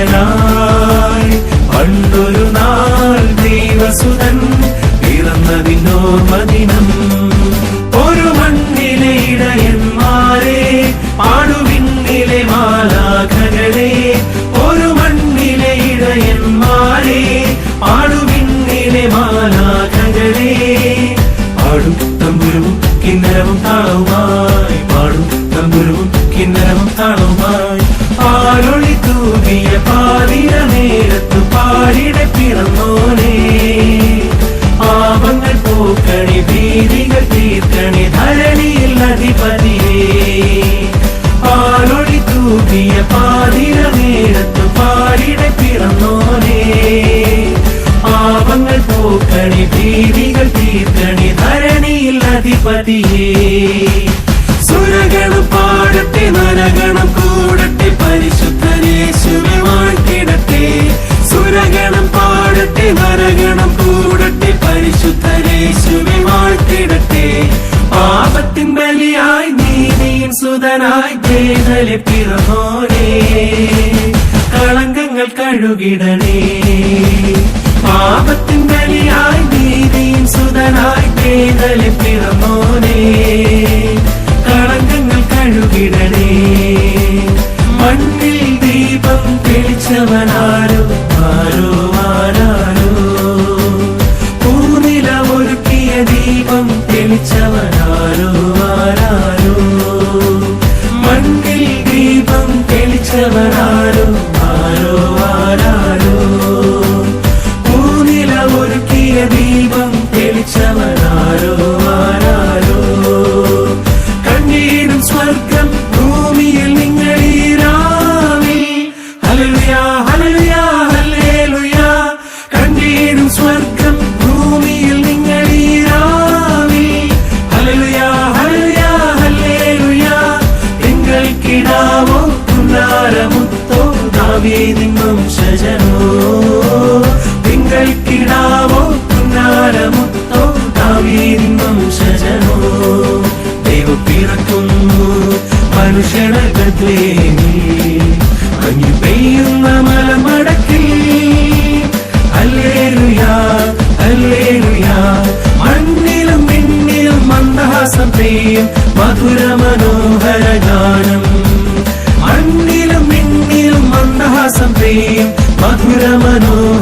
നായകനായി പണ്ടൊരു നാൾ ദൈവസുതൻ പിറന്നതിനോ മദിനം ഒരു മണ്ണിലെ ഇടയന്മാരെ പാടുവിന്നിലെ മാലാഖകളെ. ഒരു മണ്ണിലെ ഇടയന്മാരെ പാടുവിന്നിലെ മാലാഖകളെ. പാടും തമ്പുരവും കിന്നരവും താളവും ഭീതികൾ തീർക്കണി ധരണിയിൽ അധിപതിയേ. പാലൊളി തൂകിയ പാതിര നേരത്തു പാടിടെ പിറന്നോനേ. പാപങ്ങൾ പോക്കണി ഭീതികൾ തീർക്കണി ധരണിയിൽ അധിപതിയേ. സുരഗണം പാടത്തെ നരഗണം കൂടട്ടെ പരിശുദ്ധനേശുവെ വാഴ്ത്തിടട്ടെ. സുരഗണം പാടത്തെ നരഗണം കൂടട്ടെ പരിശുദ്ധനേശുവെ പാപത്തിൻ ബലിയായി നീതിയും സുതനായി ജേതലെ പിറമോനെ കളങ്കങ്ങൾ കഴുകിടണേ. പാപത്തിൻ ബലിയായി നീതിയും സുതനായി ജേതലെ പിറമോനെ കളങ്കങ്ങൾ കഴുകിടണേ. മണ്ണിൽ ദീപം തെളിച്ചവന ദാവീദിൻ വംശജനോ തിങ്കൾക്കിടാവോ പുന്നാരമുത്തോ? ദാവീദിൻ വംശജനോ ദൈവം പിറക്കുന്നു മനുഷ്യനകത്തേ മഞ്ഞു പെയ്യുന്ന മലമടക്കിൽ അല്ലേലുയാ അല്ലേലുയാ. മണ്ണിലും മിന്നിലും മന്ദഹാസം പെയ്യും മധുര മനോഹര മന്ദഹാസം